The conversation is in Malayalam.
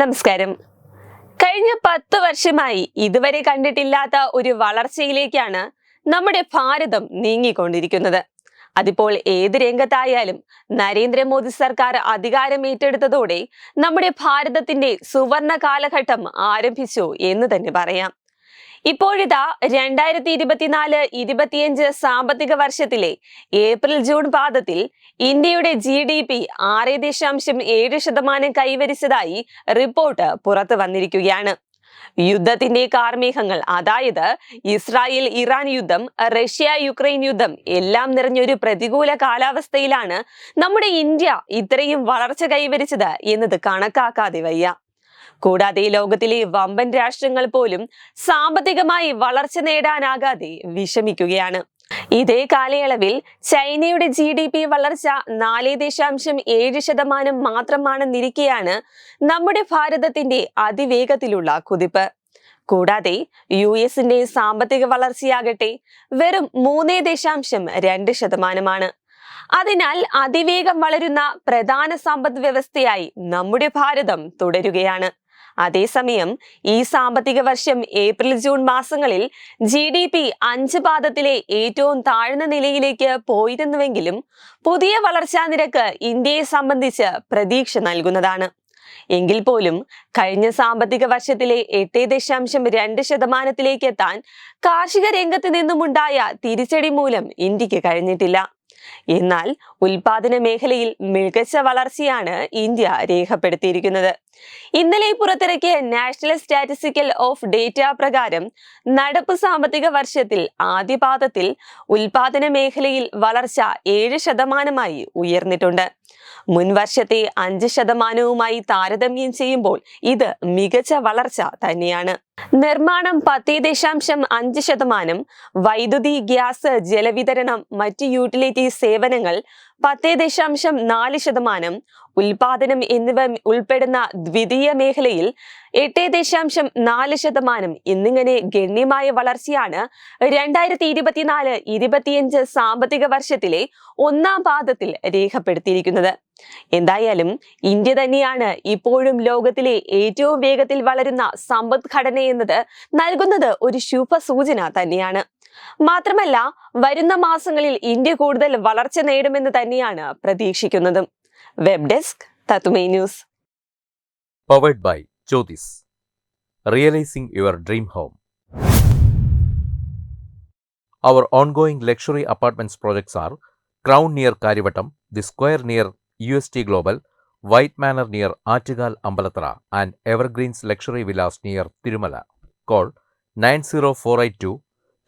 നമസ്കാരം. കഴിഞ്ഞ പത്ത് വർഷമായി ഇതുവരെ കണ്ടിട്ടില്ലാത്ത ഒരു വളർച്ചയിലേക്കാണ് നമ്മുടെ ഭാരതം നീങ്ങിക്കൊണ്ടിരിക്കുന്നത്. അതിപ്പോൾ ഏത് രംഗത്തായാലും നരേന്ദ്രമോദി സർക്കാർ അധികാരം ഏറ്റെടുത്തതോടെ നമ്മുടെ ഭാരതത്തിന്റെ സുവർണ കാലഘട്ടം ആരംഭിച്ചു എന്ന് തന്നെ പറയാം. ഇപ്പോഴിതാ രണ്ടായിരത്തി ഇരുപത്തിനാല് ഇരുപത്തിയഞ്ച് സാമ്പത്തിക വർഷത്തിലെ ഏപ്രിൽ ജൂൺ പാദത്തിൽ ഇന്ത്യയുടെ ജി ഡി പി ആറ് ദശാംശം ഏഴ് ശതമാനം കൈവരിച്ചതായി റിപ്പോർട്ട് പുറത്തു വന്നിരിക്കുകയാണ്. യുദ്ധത്തിന്റെ കാർമേഘങ്ങൾ അതായത് ഇസ്രായേൽ ഇറാൻ യുദ്ധം റഷ്യ യുക്രൈൻ യുദ്ധം എല്ലാം നിറഞ്ഞൊരു പ്രതികൂല കാലാവസ്ഥയിലാണ് നമ്മുടെ ഇന്ത്യ ഇത്രയും വളർച്ച കൈവരിച്ചത് എന്നത് കണക്കാക്കാതെ വയ്യ. കൂടാതെ ലോകത്തിലെ വമ്പൻ രാഷ്ട്രങ്ങൾ പോലും സാമ്പത്തികമായി വളർച്ച നേടാനാകാതെ വിഷമിക്കുകയാണ്. ഇതേ കാലയളവിൽ ചൈനയുടെ ജി ഡി പി വളർച്ച നാല് ദശാംശം ഏഴ് ശതമാനം മാത്രമാണെന്നിരിക്കെയാണ് നമ്മുടെ ഭാരതത്തിന്റെ അതിവേഗത്തിലുള്ള കുതിപ്പ്. കൂടാതെ യു എസിന്റെ സാമ്പത്തിക വളർച്ചയാകട്ടെ വെറും മൂന്നേ ദശാംശം രണ്ട് ശതമാനമാണ്. അതിനാൽ അതിവേഗം വളരുന്ന പ്രധാന സമ്പദ് വ്യവസ്ഥയായി നമ്മുടെ ഭാരതം തുടരുകയാണ്. അതേസമയം ഈ സാമ്പത്തിക വർഷം ഏപ്രിൽ ജൂൺ മാസങ്ങളിൽ ജി ഡി പി അഞ്ച് പാദത്തിലെ ഏറ്റവും താഴ്ന്ന നിലയിലേക്ക് പോയിരുന്നുവെങ്കിലും പുതിയ വളർച്ചാ നിരക്ക് ഇന്ത്യയെ സംബന്ധിച്ച് പ്രതീക്ഷ നൽകുന്നതാണ്. എങ്കിൽ പോലും കഴിഞ്ഞ സാമ്പത്തിക വർഷത്തിലെ എട്ട് ദശാംശം രണ്ട് ശതമാനത്തിലേക്ക് എത്താൻ കാർഷിക രംഗത്ത് നിന്നുമുണ്ടായ തിരിച്ചടി മൂലം ഇന്ത്യയ്ക്ക് കഴിഞ്ഞിട്ടില്ല. എന്നാൽ ഉൽപാദന മേഖലയിൽ മികച്ച വളർച്ചയാണ് ഇന്ത്യ രേഖപ്പെടുത്തിയിരിക്കുന്നത്. ഇന്നലെ പുറത്തിറക്കിയ നാഷണൽ സ്റ്റാറ്റിസ്റ്റിക്കൽ ഓഫ് ഡേറ്റ പ്രകാരം നടപ്പ് സാമ്പത്തിക വർഷത്തിൽ ആദ്യപാദത്തിൽ ഉൽപാദന മേഖലയിൽ വളർച്ച ഏഴ് ശതമാനമായി ഉയർന്നിട്ടുണ്ട്. മുൻവർഷത്തെ അഞ്ച് ശതമാനവുമായി താരതമ്യം ചെയ്യുമ്പോൾ ഇത് മികച്ച വളർച്ച തന്നെയാണ്. നിർമ്മാണം പത്ത് ദശാംശം അഞ്ച് ശതമാനം വൈദ്യുതി ഗ്യാസ് ജലവിതരണം മറ്റ് യൂട്ടിലിറ്റി സേവനങ്ങൾ പത്ത് ദശാംശം നാല് ശതമാനം ഉൽപാദനം എന്നിവ ഉൾപ്പെടുന്ന ദ്വിതീയ മേഖലയിൽ എട്ട് ദശാംശം നാല് ശതമാനം എന്നിങ്ങനെ ഗണ്യമായ വളർച്ചയാണ് രണ്ടായിരത്തി ഇരുപത്തിനാല് ഇരുപത്തിയഞ്ച് സാമ്പത്തിക വർഷത്തിലെ ഒന്നാം പാദത്തിൽ രേഖപ്പെടുത്തിയിരിക്കുന്നത്. എന്തായാലും ഇന്ത്യ തന്നെയാണ് ഇപ്പോഴും ലോകത്തിലെ ഏറ്റവും വേഗത്തിൽ വളരുന്ന സമ്പദ്ഘടന എന്നത് നൽകുന്നത് ഒരു ശുഭസൂചന തന്നെയാണ്. മാത്രമല്ല വരുന്ന മാസങ്ങളിൽ ഇന്ത്യ കൂടുതൽ വളർച്ച നേടുമെന്ന് തന്നെയാണ് പ്രതീക്ഷിക്കുന്നതും വെബ് ഡെസ്ക് തത്തുമൈ news powered by Jyothis realising your dream home Our ongoing luxury apartments projects are Crown near Karivattam, The Square near UST Global, White Manor near Aatigal Ambalatra, and Evergreens Luxury Villas near